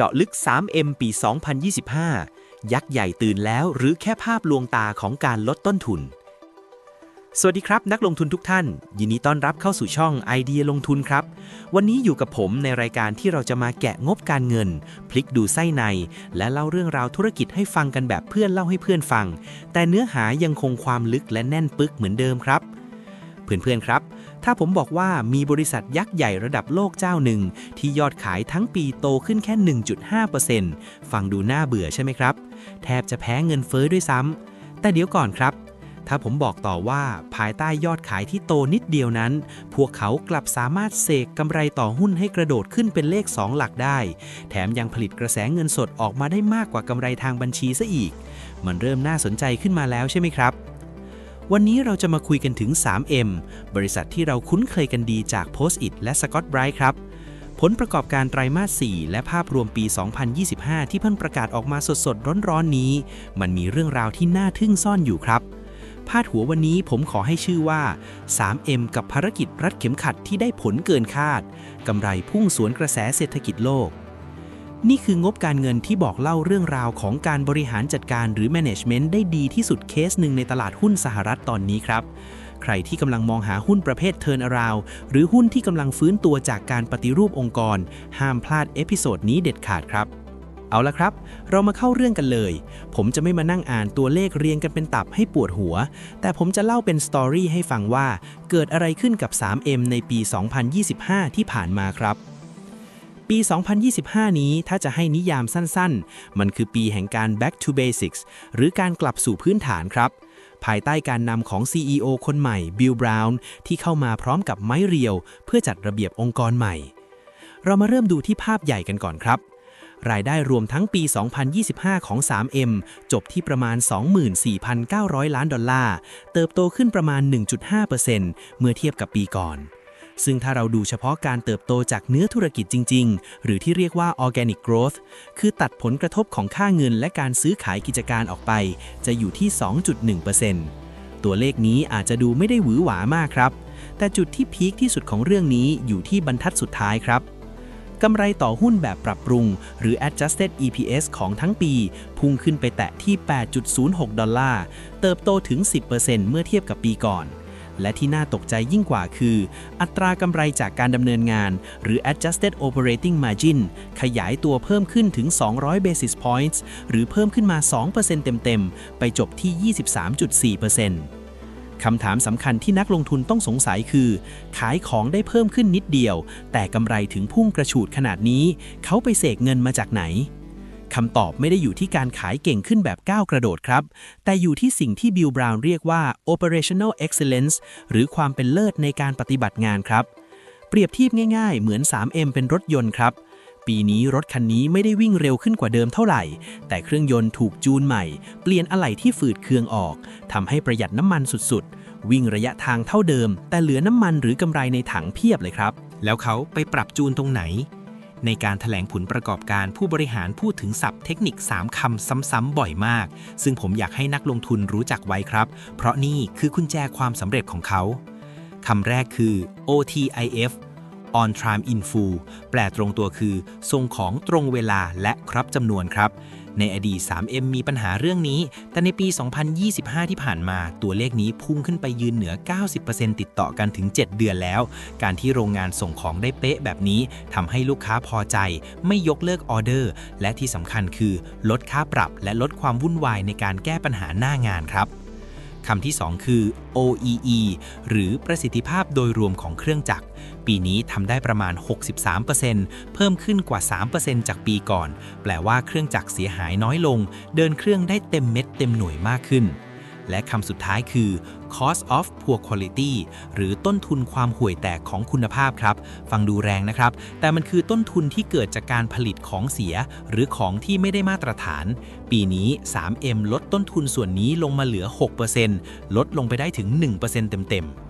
เจาะลึก 3M ปี 2025 ยักษ์ใหญ่ตื่นแล้วหรือแค่ภาพลวงตาของการลดต้นทุน สวัสดีครับนักลงทุนทุกท่าน ยินดีต้อนรับเข้าสู่ช่องไอเดียลงทุนครับ วันนี้อยู่กับผมในรายการที่เราจะมาแกะงบการเงิน พลิกดูไส้ใน และเล่าเรื่องราวธุรกิจให้ฟังกันแบบเพื่อนเล่าให้เพื่อนฟัง แต่เนื้อหายังคงความลึกและแน่นปึกเหมือนเดิมครับ เพื่อนๆครับ ถ้าผมบอกว่ามีบริษัทยักษ์ใหญ่ระดับโลกเจ้าหนึ่ง ที่ยอดขายทั้งปีโตขึ้นแค่ 1.5%ฟังดูน่าเบื่อใช่ไหมครับ แทบจะแพ้เงินเฟ้อด้วยซ้ำแต่เดี๋ยวก่อนครับ ถ้าผมบอกต่อว่าภายใต้ยอดขายที่โตนิดเดียวนั้น พวกเขากลับสามารถเสกกำไรต่อหุ้นให้กระโดดขึ้นเป็นเลข 2 หลักได้ แถมยังผลิตกระแสเงินสดออกมาได้มากกว่า กำไรทางบัญชีซะอีก มันเริ่มน่าสนใจขึ้นมาแล้วใช่ไหมครับ วันนี้เราจะมาคุยกันถึง 3M บริษัทที่เราคุ้นเคยกันดีจาก Post-it และ Scott Bright ครับ ผลประกอบการไตรมาส 4 และภาพรวมปี 2025 ที่เพิ่งประกาศออกมาสดๆ ร้อนๆ นี้ มันมีเรื่องราวที่น่าทึ่งซ่อนอยู่ครับ พาดหัววันนี้ผมขอให้ชื่อว่า 3M กับภารกิจรัดเข็มขัดที่ได้ผลเกินคาด กำไรพุ่งสวนกระแสเศรษฐกิจโลก นี่คืองบการเงินที่บอกเล่าเรื่องราวของการบริหารจัดการหรือ management ได้ดีที่สุดเคสหนึ่งในตลาดหุ้นสหรัฐตอนนี้ครับ ใครที่กำลังมองหาหุ้นประเภท turn around หรือหุ้นที่กำลังฟื้นตัวจากการปฏิรูปองค์กร ห้ามพลาดเอพิโซดนี้เด็ดขาดครับ เอาละครับ เรามาเข้าเรื่องกันเลย ผมจะไม่มานั่งอ่านตัวเลขเรียงกันเป็นตับให้ปวดหัว แต่ผมจะเล่าเป็นสตอรี่ให้ฟังว่า เกิดอะไรขึ้นกับ 3M ในปี 2025 ที่ผ่านมาครับ ปี 2025 นี้ถ้าจะให้นิยามสั้นๆ มันคือปีแห่งการ back to basics หรือการกลับสู่พื้นฐานครับภายใต้การนำของ CEO คนใหม่บิลบราวน์ที่เข้ามาพร้อมกับไม้เรียว เพื่อจัดระเบียบองค์กรใหม่ เรามาเริ่มดูที่ภาพใหญ่กันก่อนครับ รายได้รวมทั้งปี 2025 ของ 3M จบที่ประมาณ 24,900 ล้านดอลลาร์ เติบโตขึ้นประมาณ 1.5%เมื่อเทียบกับปีก่อน ซึ่งถ้าเราดูเฉพาะการเติบโตจากเนื้อธุรกิจจริง ๆ หรือที่เรียกว่า organic growth คือตัดผลกระทบของค่าเงินและการซื้อขายกิจการออกไป จะอยู่ที่ 2.1%ตัวเลขนี้อาจจะดูไม่ได้หวือหวามากครับ แต่จุดที่พีคที่สุดของเรื่องนี้อยู่ที่บรรทัดสุดท้ายครับกำไรต่อหุ้นแบบปรับปรุง หรือ adjusted EPS ของทั้งปี พุ่งขึ้นไปแตะที่ 8.06 ดอลลาร์ เติบโตถึง 10%เมื่อเทียบกับปีก่อน และที่น่าตกใจยิ่งกว่าคือ อัตรากำไรจากการดำเนินงาน หรือ adjusted operating margin ขยายตัวเพิ่มขึ้นถึง 200 basis points หรือเพิ่มขึ้นมา 2%เต็มๆ ไปจบที่ 23.4%คำถามสำคัญที่นักลงทุนต้องสงสัยคือ ขายของได้เพิ่มขึ้นนิดเดียว แต่กำไรถึงพุ่งกระฉูดขนาดนี้ เขาไปเสกเงินมาจากไหน คำตอบไม่ได้อยู่ที่การขายเก่งขึ้นแบบก้าวกระโดดครับ แต่อยู่ที่สิ่งที่บิลบราวน์เรียกว่า operational excellence หรือความเป็นเลิศในการปฏิบัติงานครับ เปรียบเทียบง่ายๆ เหมือน 3M เป็นรถยนต์ครับ ปีนี้รถคันนี้ไม่ได้วิ่งเร็วขึ้นกว่าเดิมเท่าไหร่ แต่เครื่องยนต์ถูกจูนใหม่ เปลี่ยนอะไหล่ที่ฝืดเคืองออกทำให้ประหยัดน้ำมันสุดๆ วิ่งระยะทางเท่าเดิม แต่เหลือน้ำมันหรือกำไรในถังเพียบเลยครับ แล้วเขาไปปรับจูนตรงไหน ในการถแถลงผลประกอบการผู้บริหารพูดถึงศัพท์เทคนิค 3คำซ้ำๆบ่อยมาก ซึ่งผมอยากให้นักลงทุนรู้จักไว้ครับ เพราะนี่คือกุญแจความสำเร็จของเขาคำแรกคือ OTIF On Time In Full แปลตรงตัวคือ ส่งของตรงเวลาและครับจำนวนครับในอดีต 3M มีปัญหาเรื่องนี้ แต่ในปี 2025 ที่ผ่านมาตัวเลขนี้พุ่งขึ้นไปยืนเหนือ 90%ติดต่อกันถึง 7 เดือนแล้ว การที่โรงงานส่งของได้เป๊ะแบบนี้ทำให้ลูกค้าพอใจ ไม่ยกเลิกออเดอร์ และที่สำคัญคือ ลดค่าปรับและลดความวุ่นวายในการแก้ปัญหาหน้างานครับ คำที่ 2 คือ OEE หรือประสิทธิภาพโดยรวมของเครื่องจักร ปีนี้ทำได้ประมาณ 63%เพิ่มขึ้นกว่า 3%จากปีก่อน แปลว่าเครื่องจักรเสียหายน้อยลง เดินเครื่องได้เต็มเม็ดเต็มหน่วยมากขึ้น และคำสุดท้ายคือ cost of poor quality หรือต้นทุนความห่วยแตกของคุณภาพครับ ฟังดูแรงนะครับ แต่มันคือต้นทุนที่เกิดจากการผลิตของเสีย หรือของที่ไม่ได้มาตรฐาน ปีนี้ 3M ลดต้นทุนส่วนนี้ลงมาเหลือ 6%ลดลงไปได้ถึง 1%เต็มๆ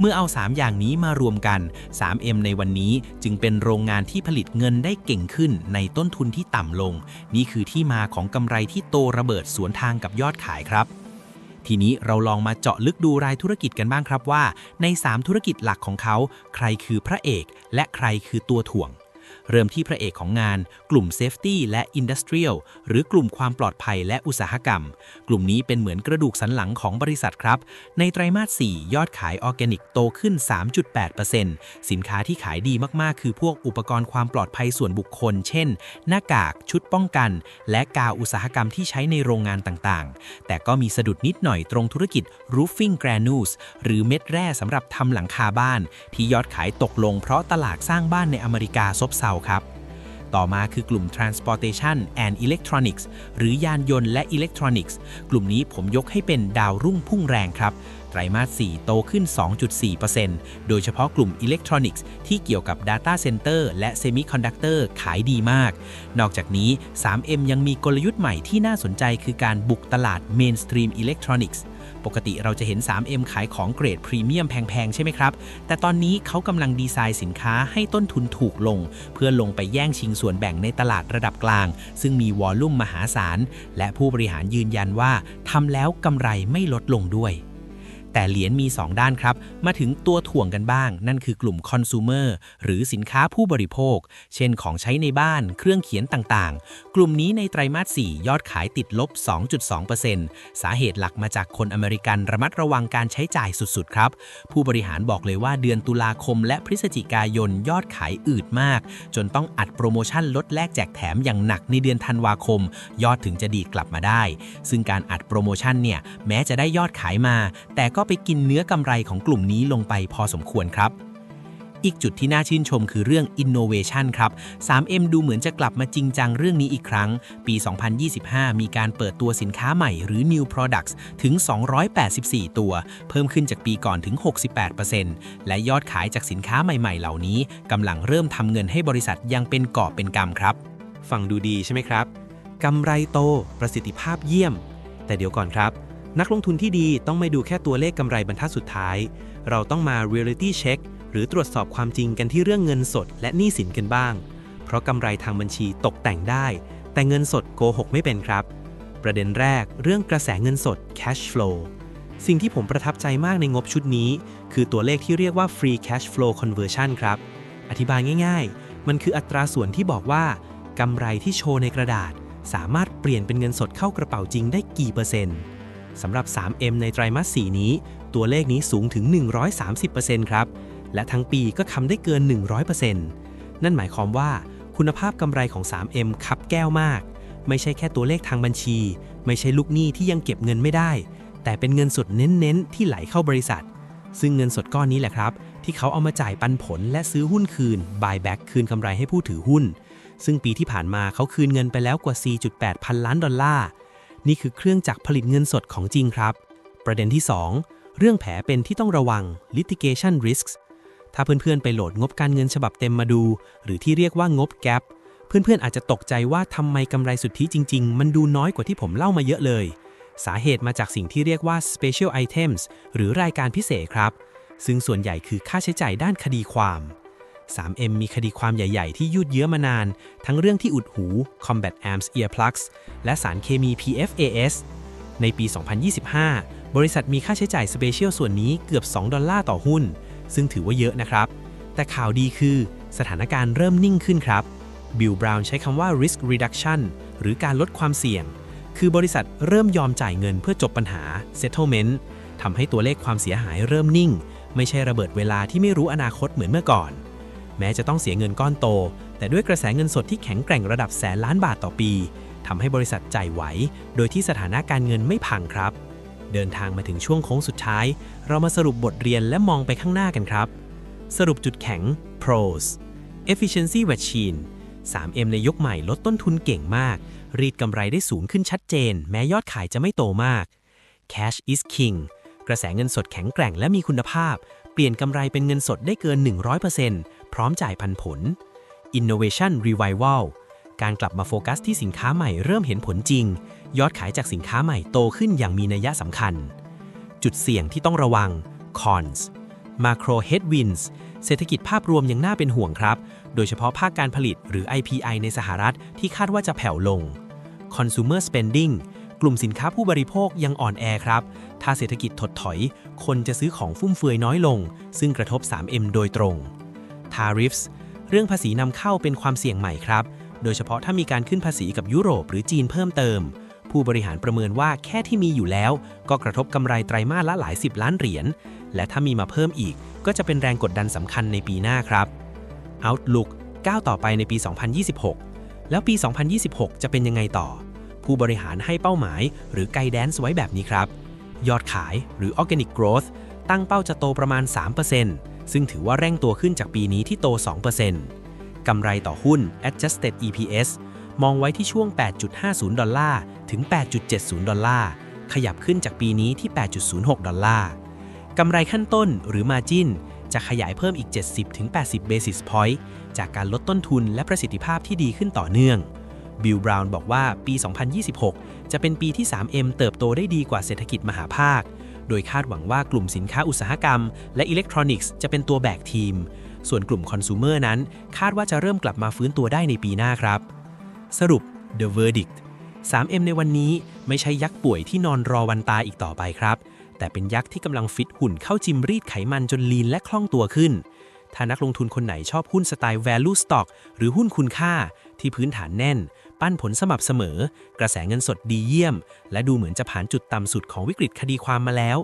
เมื่อเอา 3 อย่างนี้มารวมกัน 3M ในวันนี้จึงเป็นโรงงานที่ผลิตเงินได้เก่งขึ้นในต้นทุนที่ต่ำลง นี่คือที่มาของกำไรที่โตระเบิดสวนทางกับยอดขายครับ ทีนี้เราลองมาเจาะลึกดูรายธุรกิจกันบ้างครับว่า ใน 3 ธุรกิจหลักของเขา ใครคือพระเอก และใครคือตัวถ่วง เริ่มที่พระเอกของงาน กลุ่ม Safety และ Industrial หรือกลุ่มความปลอดภัยและอุตสาหกรรม กลุ่มนี้เป็นเหมือนกระดูกสันหลังของบริษัทครับ ในไตรมาส 4 ยอดขายออร์แกนิกโตขึ้น 3.8%สินค้าที่ขายดีมาก ๆ คือพวกอุปกรณ์ความปลอดภัยส่วนบุคคล เช่น หน้ากาก ชุดป้องกัน และกาวอุตสาหกรรมที่ใช้ในโรงงานต่างๆ แต่ก็มีสะดุดนิดหน่อยตรงธุรกิจ roofing granules หรือเม็ดแร่สำหรับทำหลังคาบ้าน ที่ยอดขายตกลงเพราะตลาดสร้างบ้านในอเมริกาซบเซาครับ ต่อมาคือกลุ่ม transportation and electronics หรือยานยนต์และ electronics กส์ กลุ่มนี้ผมยกให้เป็นดาวรุ่งพุ่งแรงครับ ไตรมาส 4 โตขึ้น 2.4%โดยเฉพาะกลุ่ม electronics ที่เกี่ยวกับ data center และ semiconductor ขายดีมาก นอกจากนี้ 3M ยังมีกลยุทธ์ใหม่ที่น่าสนใจคือการบุกตลาด mainstream electronics ปกติเราจะเห็น 3M ขายของเกรดพรีเมียมแพง ๆ ใช่ไหมครับ แต่ตอนนี้เขากำลังดีไซน์สินค้าให้ต้นทุนถูกลง เพื่อลงไปแย่งชิงส่วนแบ่งในตลาดระดับกลาง ซึ่งมีวอลลุ่มมหาศาล และผู้บริหารยืนยันว่าทำแล้วกำไรไม่ลดลงด้วย แต่เหรียญมี 2 ด้านครับ มาถึงตัวถ่วงกันบ้าง นั่นคือกลุ่มคอน sumer หรือสินค้าผู้บริโภค เช่นของใช้ในบ้าน เครื่องเขียนต่างๆ กลุ่มนี้ในไตรมาส 4 ยอดขายติดลบ 2.2%สาเหตุหลักมาจากคนอเมริกันระมัดระวังการใช้จ่ายสุดๆ ครับ ผู้บริหารบอกเลยว่าเดือนตุลาคมและพฤศจิกายนยอดขายอืดมาก จนต้องอัดโปรโมชั่นลดแลกแจกแถมอย่างหนักในเดือนธันวาคม ยอดถึงจะดีกลับมาได้ ซึ่งการอัดโปรโมชั่นเนี่ยแม้จะได้ยอดขายมา แต่ก็ไปกินเนื้อกำไรของกลุ่มนี้ลงไปพอสมควรครับ อีกจุดที่น่าชื่นชมคือเรื่อง innovation ครับ 3M ดูเหมือนจะกลับมาจริงจังเรื่องนี้อีกครั้ง ปี 2025 มีการเปิดตัวสินค้าใหม่หรือ new products ถึง 284 ตัว เพิ่มขึ้นจากปีก่อนถึง 68%และยอดขายจากสินค้าใหม่ๆ เหล่านี้กำลังเริ่มทำเงินให้บริษัทยังเป็นกอบเป็นกำครับ ฟังดูดีใช่ไหมครับกำไรโต ประสิทธิภาพเยี่ยม แต่เดี๋ยวก่อนครับ นักลงทุนที่ดีต้องไม่ดูแค่ตัวเลขกำไรบรรทัดสุดท้าย เราต้องมา reality check หรือตรวจสอบความจริงกันที่เรื่องเงินสดและหนี้สินกันบ้าง เพราะกำไรทางบัญชีตกแต่งได้ แต่เงินสดโกหกไม่เป็นครับ ประเด็นแรกเรื่องกระแสเงินสด cash flow สิ่งที่ผมประทับใจมากในงบชุดนี้ คือตัวเลขที่เรียกว่า free cash flow conversion ครับ อธิบายง่าย ๆ มันคืออัตราส่วนที่บอกว่ากำไรที่โชว์ในกระดาษ สามารถเปลี่ยนเป็นเงินสดเข้ากระเป๋าจริงได้กี่เปอร์เซ็นต์ สำหรับ 3M ในไตรมาส 4 นี้ ตัวเลขนี้สูงถึง 130%ครับ และทั้งปีก็ทำได้เกิน 100%นั่นหมายความว่า คุณภาพกำไรของ 3M คับแก้วมาก ไม่ใช่แค่ตัวเลขทางบัญชี ไม่ใช่ลูกหนี้ที่ยังเก็บเงินไม่ได้ แต่เป็นเงินสดเน้นๆ ที่ไหลเข้าบริษัท ซึ่งเงินสดก้อนนี้แหละครับ ที่เขาเอามาจ่ายปันผลและซื้อหุ้นคืน buyback คืนกำไรให้ผู้ถือหุ้น ซึ่งปีที่ผ่านมาเขาคืนเงินไปแล้วกว่า 4.8 พันล้านดอลลาร์ นี่คือเครื่องจักรผลิตเงินสดของจริงครับ ประเด็นที่ 2 เรื่องแผลเป็นที่ต้องระวัง litigation risks ถ้าเพื่อนๆ ไปโหลดงบการเงินฉบับเต็มมาดู หรือที่เรียกว่างบ gap เพื่อนๆ อาจจะตกใจว่าทำไมกำไรสุทธิจริง ๆ มันดูน้อยกว่าที่ผมเล่ามาเยอะเลย สาเหตุมาจากสิ่งที่เรียกว่า special items หรือรายการพิเศษครับ ซึ่งส่วนใหญ่คือค่าใช้จ่ายด้านคดีความ 3M มีคดีความใหญ่ ๆ ที่ยืดเยื้อมานาน ทั้งเรื่องที่อุดหู Combat Arms Earplugs และสารเคมี PFAS ในปี 2025 บริษัทมีค่าใช้จ่ายสเปเชียลส่วนนี้เกือบ 2 ดอลลาร์ต่อหุ้น ซึ่งถือว่าเยอะนะครับ แต่ข่าวดีคือสถานการณ์เริ่มนิ่งขึ้นครับ บิลบราวน์ใช้คำว่า risk reduction หรือการลดความเสี่ยง คือบริษัทเริ่มยอมจ่ายเงินเพื่อจบปัญหา settlement ทำให้ตัวเลขความเสียหายเริ่มนิ่ง ไม่ใช่ระเบิดเวลาที่ไม่รู้อนาคตเหมือนเมื่อก่อน แม้จะต้องเสียเงินก้อนโต แต่ด้วยกระแสเงินสดที่แข็งแกร่งระดับแสนล้านบาทต่อปีทำให้บริษัทจ่ายไหว โดยที่สถานะการเงินไม่พังครับ เดินทางมาถึงช่วงโค้งสุดท้าย เรามาสรุปบทเรียนและมองไปข้างหน้ากันครับ สรุปจุดแข็ง pros efficiency machine 3M ในยกใหม่ลดต้นทุนเก่งมาก รีดกำไรได้สูงขึ้นชัดเจน แม้ยอดขายจะไม่โตมาก cash is king กระแสเงินสดแข็งแกร่งและมีคุณภาพ เปลี่ยนกำไรเป็นเงินสดได้เกิน 100%พร้อมจ่ายพันผล innovation revival การกลับมาโฟกัสที่สินค้าใหม่เริ่มเห็นผลจริง ยอดขายจากสินค้าใหม่โตขึ้นอย่างมีนัยสำคัญ จุดเสี่ยงที่ต้องระวัง cons macro headwinds เศรษฐกิจภาพรวมยังน่าเป็นห่วงครับ โดยเฉพาะภาคการผลิตหรือ IPI ในสหรัฐที่คาดว่าจะแผ่วลง consumer spending กลุ่มสินค้าผู้บริโภคยังอ่อนแอครับ ถ้าเศรษฐกิจถดถอย คนจะซื้อของฟุ่มเฟือยน้อยลง ซึ่งกระทบ 3M โดยตรง tariffs เรื่องภาษีนำเข้าเป็นความเสี่ยงใหม่ครับ โดยเฉพาะถ้ามีการขึ้นภาษีกับยุโรปหรือจีนเพิ่มเติม ผู้บริหารประเมินว่าแค่ที่มีอยู่แล้ว ก็กระทบกำไรไตรมาสละหลายสิบล้านเหรียญ และถ้ามีมาเพิ่มอีก ก็จะเป็นแรงกดดันสำคัญในปีหน้าครับ Outlook ก้าวต่อไปในปี 2026 แล้วปี 2026 จะเป็นยังไงต่อ ผู้บริหารให้เป้าหมาย หรือไกด์แดนซ์ไว้แบบนี้ครับ ยอดขายหรือ Organic Growth ตั้งเป้าจะโตประมาณ 3%ซึ่งถือว่าเร่งตัวขึ้นจากปีนี้ที่โต 2%กำไรต่อหุ้น Adjusted EPS มองไว้ที่ช่วง 8.50 ดอลลาร์ ถึง 8.70 ดอลลาร์ ขยับขึ้นจากปีนี้ที่ 8.06 ดอลลาร์ กำไรขั้นต้นหรือ Margin จะขยายเพิ่มอีก 70-80 basis point จากการลดต้นทุนและประสิทธิภาพที่ดีขึ้นต่อเนื่อง บิลบราวน์บอกว่าปี 2026 จะเป็นปีที่ 3M เติบโตได้ดีกว่าเศรษฐกิจมหาภาค โดยคาดหวังว่ากลุ่มสินค้าอุตสาหกรรม และอิเล็กทรอนิกส์จะเป็นตัวแบกทีม ส่วนกลุ่มคอน sumer นั้น คาดว่าจะเริ่มกลับมาฟื้นตัวได้ในปีหน้าครับ สรุป The Verdict 3M ในวันนี้ไม่ใช่ยักษ์ป่วยที่นอนรอวันตายอีกต่อไปครับ แต่เป็นยักษ์ที่กำลังฟิตหุ่นเข้าจิมรีดไขมันจนลีนและคล่องตัวขึ้น ถ้านักลงทุนคนไหนชอบหุ้นสไตล์ value stock หรือหุ้นคุณค่าที่พื้นฐานแน่น ปั้นผลสม่ำเสมอ กระแสเงินสดดีเยี่ยม และดูเหมือนจะผ่านจุดต่ำสุดของวิกฤตคดีความมาแล้ว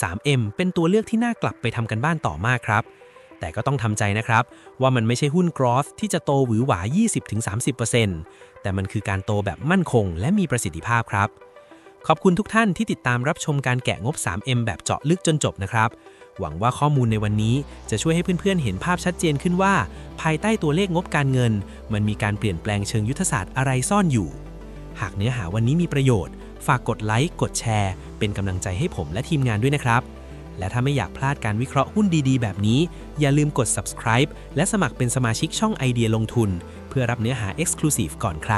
3M เป็นตัวเลือกที่น่ากลับไปทำกันบ้านต่อมากครับ แต่ก็ต้องทำใจนะครับ ว่ามันไม่ใช่หุ้น growth ที่จะโตหวือหวา 20-30%แต่มันคือการโตแบบมั่นคง และมีประสิทธิภาพครับ ขอบคุณทุกท่านที่ติดตามรับชมการแกะงบ 3M แบบเจาะลึกจนจบนะครับ หวังว่าข้อมูลในวันนี้จะช่วยให้เพื่อนๆ เห็นภาพชัดเจนขึ้นว่า ภายใต้ตัวเลขงบการเงิน มันมีการเปลี่ยนแปลงเชิงยุทธศาสตร์อะไรซ่อนอยู่ หากเนื้อหาวันนี้มีประโยชน์ ฝากกดไลค์กดแชร์ เป็นกำลังใจให้ผมและทีมงานด้วยนะครับ และถ้าไม่อยากพลาดการวิเคราะห์หุ้นดีๆ แบบนี้ อย่าลืมกด subscribe และสมัครเป็นสมาชิกช่องไอเดียลงทุน เพื่อรับเนื้อหา exclusive ก่อนใคร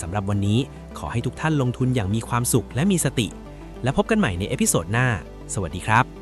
สำหรับวันนี้ขอให้ทุกท่านลงทุนอย่างมีความสุขและมีสติ และพบกันใหม่ในเอพิโซดหน้า สวัสดีครับ